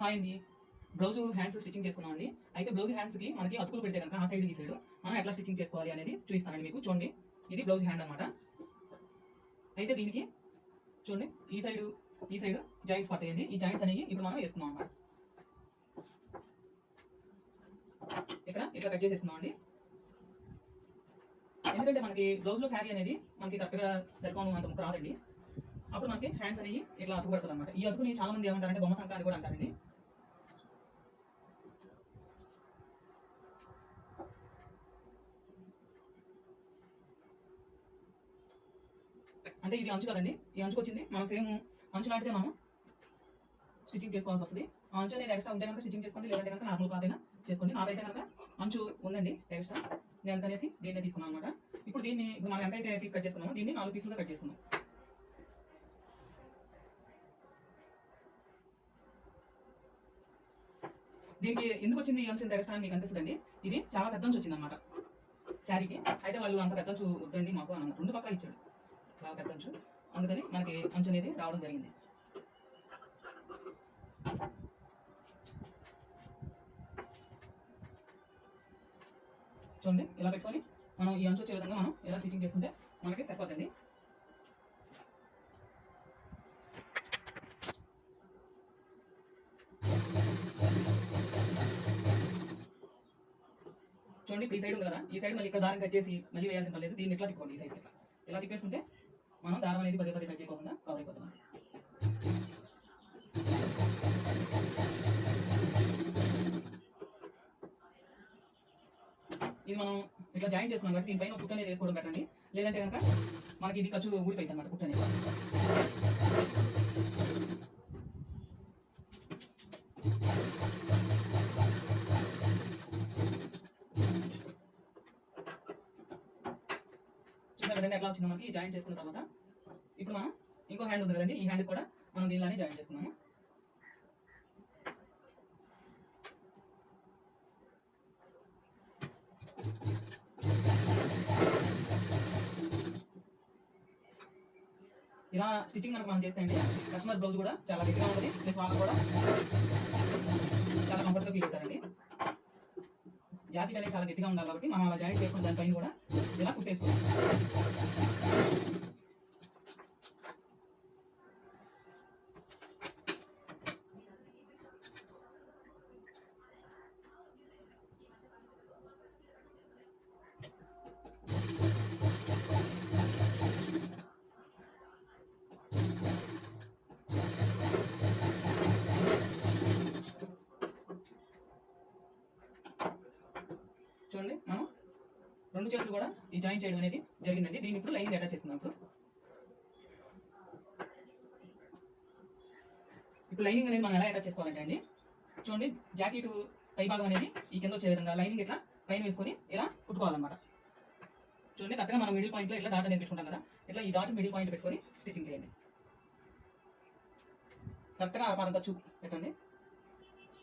Hi అండి blouse hands stitching చేసుకున్నామండి అయితే బ్లౌజ్ హ్యాండ్స్కి మనకి అతుకులు పెడితే కనుక ఆ సైడ్ ఈ సైడ్ మనం ఎట్లా స్టిచ్చింగ్ చేసుకోవాలి అనేది చూపిస్తానండి మీకు. చూడండి. ఇది బ్లౌజ్ హ్యాండ్ అనమాట అయితే దీనికి చూడండి ఈ సైడ్ ఈ సైడ్ జాయింట్స్ పడతాయండి. ఈ జాయింట్స్ అనేవి ఇప్పుడు మనం వేసుకున్నాం అనమాట ఇక్కడ ఇట్లా కట్ చేసేస్తున్నాం అండి. ఎందుకంటే మనకి బ్లౌజ్లో శారీ అనేది మనకి కరెక్ట్గా సరిపోను అంత ముక్క రాదండి. అప్పుడు మనకి హ్యాండ్స్ అనేవి ఇట్లా అతుకు పెడతారు అనమాట ఈ అతుకుని చాలా మంది ఏమంటారంటే బొమ్మ సంఖ్య అని కూడా అంటారండి. అంటే ఇది అంచు కదండి. ఈ అంచుకు వచ్చింది. మనం సేమ్ అంచు లాంటిదే మనం స్టిచ్చింగ్ చేసుకోవాల్సి వస్తుంది. ఆ అంచు అనేది ఎక్స్ట్రా ఉంటే కనుక స్టిచ్చింగ్ చేసుకోండి. లేదంటే కనుక నార్మల్ క్లాత్ అయినా చేసుకోండి. నాకైతే కనుక అంచు ఉందండి. ఎక్స్ట్రా నేను అందుకనేసి దీన్నే తీసుకున్నాను అనమాట ఇప్పుడు దీన్ని ఇప్పుడు మనం ఎంతైతే పీస్ కట్ చేసుకున్నామో దీన్ని నాలుగు పీసులుగా కట్ చేసుకున్నాం దీనికి ఎందుకు వచ్చింది ఈ అంచు ఇంత ఎక్స్ట్రా అని మీకు అనిపిస్తుందండి? ఇది చాలా పెద్ద అంచు వచ్చింది అనమాట శారీకి. అయితే వాళ్ళు అంత పెద్ద వద్దండి మాకు అనమాట రెండు పక్కల ఇచ్చాడు. బాగా పెద్ద అంచు అందుకని మనకి అంచు అనేది రావడం జరిగింది. చూడండి ఇలా పెట్టుకొని మనం ఈ అంచు వచ్చే విధంగా మనం ఇలా స్టిచ్చింగ్ చేసుకుంటే మనకి సరిపోతుంది చూడండి ఈ సైడ్ ఉంది కదా ఈ సైడ్ మళ్ళీ ఇక్కడ దారం కట్ చేసి మళ్ళీ వేయాల్సిన పర్లేదు దీన్ని ఇట్లా తిప్పుకోండి ఈ సైడ్ ఇట్లా ఇలా తిప్పేసుకుంటే మనం దారం అనేది పదే పదే కట్ చేయకుండా కవర్ అయిపోతున్నాం ఇది మనం ఇట్లా జాయిన్ చేస్తున్నాం కాబట్టి దీనిపైన పుట్ట అనేది వేసుకోవడం పెట్టండి లేదంటే కనుక మనకి ఇది ఖర్చు ఊడిపోయింది అనమాట పుట్ట అనేది. చూసారు కదండి ఎట్లా వచ్చింది మనకి జాయిన్ చేసుకున్న తర్వాత ఇప్పుడు మనం ఇంకో హ్యాండ్ ఉంది కదండి. ఈ హ్యాండ్ కూడా మనం దీనిలోనే జాయిన్ చేసుకున్నాము ఇలా స్టిచ్చింగ్ కనుక మనం చేస్తే అండి కస్టమర్ బ్లౌజ్ కూడా చాలా గట్టిగా ఉంటుంది. ప్లస్ వాళ్ళు కూడా చాలా కంఫర్ట్గా ఫీల్ అవుతారండి. జాకెట్ అనేది చాలా గట్టిగా ఉండాలి కాబట్టి మనం అలా జాయింట్ చేసుకుని దానిపైన కూడా ఇలా కుట్టేసుకోవాలి. చూడండి మనం రెండు చేతులు కూడా ఈ జాయిన్ చేయడం అనేది జరిగిందండి. దీన్ని ఇప్పుడు లైన్ అటాచ్ చేస్తున్నాం ఇప్పుడు. ఇప్పుడు లైనింగ్ అనేది మనం ఎలా అటాచ్ చేసుకోవాలంటే అండి చూడండి జాకెట్ పై భాగం అనేది ఈ కింద వచ్చే విధంగా లైనింగ్ ఇట్లా లైన్ వేసుకొని ఇలా కుట్టుకోవాలన్నమాట. చూడండి కరెక్ట్గా మనం మిడిల్ పాయింట్లో ఇట్లా డాట్ అనేది పెట్టుకుంటాం కదా ఇట్లా ఈ డాట్ మిడిల్ పాయింట్ పెట్టుకొని స్టిచ్చింగ్ చేయండి. కరెక్ట్గా అరపాదం ఖర్చు పెట్టండి.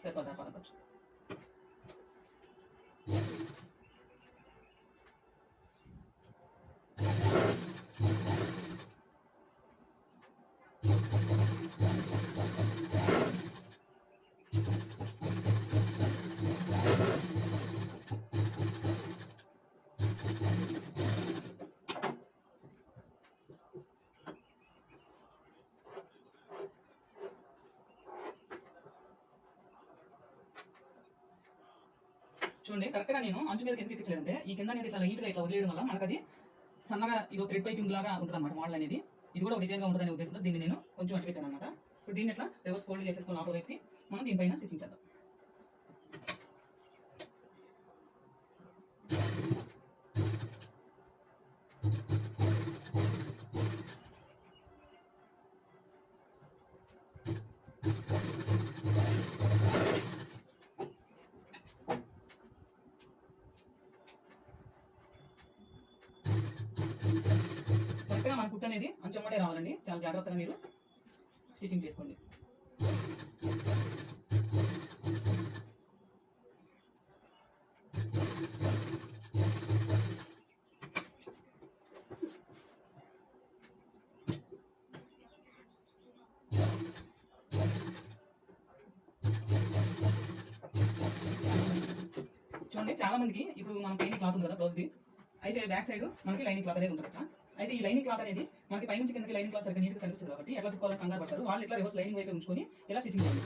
సరిపోతుంది అరపాదం ఖర్చు? చూడండి కరెక్ట్గా నేను అంచు మీద ఎందుకు ఎక్కించలేదంటే ఈ కింద అనేది ఇట్లా లైట్గా ఇట్లా వదిలేయడం వల్ల మనకు అది సన్నగా ఇదో థ్రెడ్ పైపింగ్ లాగా ఉంటుంది అనమాట మోడల్ అనేది. ఇది కూడా డిజైన్గా ఉంటుందనే ఉద్దేశంతో దీన్ని నేను కొంచెం అటు పెట్టాను అనమాట ఇప్పుడు దీన్ని ఇట్లా రివర్స్ ఫోల్డ్ చేసేసుకుని లోపల వైపుకి మనం దీనిపైన స్టిచ్చింగ్ చేద్దాం. కరెక్ట్గా మన కుట్ అనేది అంచెమ్మటే రావాలండి. చాలా జాగ్రత్తగా మీరు స్టిచింగ్ చేసుకోండి. చూడండి చాలా మందికి ఇప్పుడు మనం పైన క్లాత్ ఉంది కదా బ్లౌజ్ది అయితే బ్యాక్ సైడ్ మనకి లైనింగ్ క్లాత్ అనేది ఉంటుంది అయితే ఈ లైనింగ్ క్లాత్ అనేది మనకి పైనుంచి కిందకి లైనింగ్ క్లాత్ సరిగ్గా నీట్గా కనిపించదు కాబట్టి ఎట్లా చుట్టుకోవాలని కంగారు పడతారు. వాళ్ళు ఇట్లా రివర్స్ లైనింగ్ వైపు ఉంచుకొని ఇలా స్టిచ్చింగ్ చేయాలి.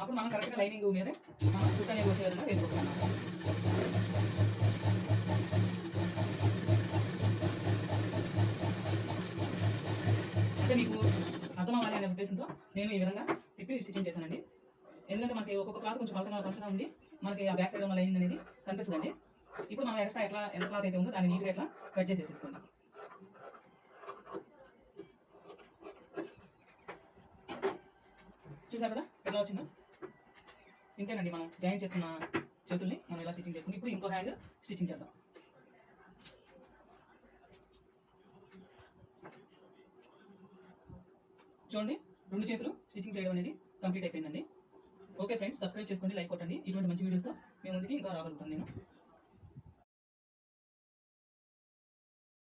అప్పుడు మనం కరెక్ట్గా లైనింగ్ మీదే మనం కుట్ అనేది వచ్చే విధంగా వేసుకోవాలి. అంటే మీకు అర్థం అనే ఉద్దేశంతో నేను ఈ విధంగా తిప్పి స్టిచ్చింగ్ చేశానండి. ఎందుకంటే మనకి ఒక్కొక్క క్లాత్ కొంచెం కొలతగా కొంచెం ఉంది. మనకి ఆ బ్యాక్ సైడ్ ఉన్న లైనింగ్ అనేది కనిపిస్తుందండి. ఇప్పుడు మనం ఎక్స్ట్రా ఎట్లా ఎంత క్లాత్ అయితే ఉందో దాన్ని నీట్గా ఎట్లా కట్ చేసేసేసుకోండి చూసారు కదా? ఎట్లా వచ్చిందో? ఇంతేనండి మనం జాయిన్ చేసుకున్న చేతుల్ని మనం ఇలా స్టిచ్చింగ్ చేసుకుని ఇప్పుడు ఇంకో హ్యాండ్ స్టిచ్చింగ్ చేద్దాం. చూడండి రెండు చేతులు స్టిచ్చింగ్ చేయడం అనేది కంప్లీట్ అయిపోయిందండి. ఓకే ఫ్రెండ్స్ సబ్స్క్రైబ్ చేసుకోండి లైక్ కొట్టండి. ఇటువంటి మంచి వీడియోస్తో మేము ముందుకి ఇంకా రాగలుగుతాను నేను.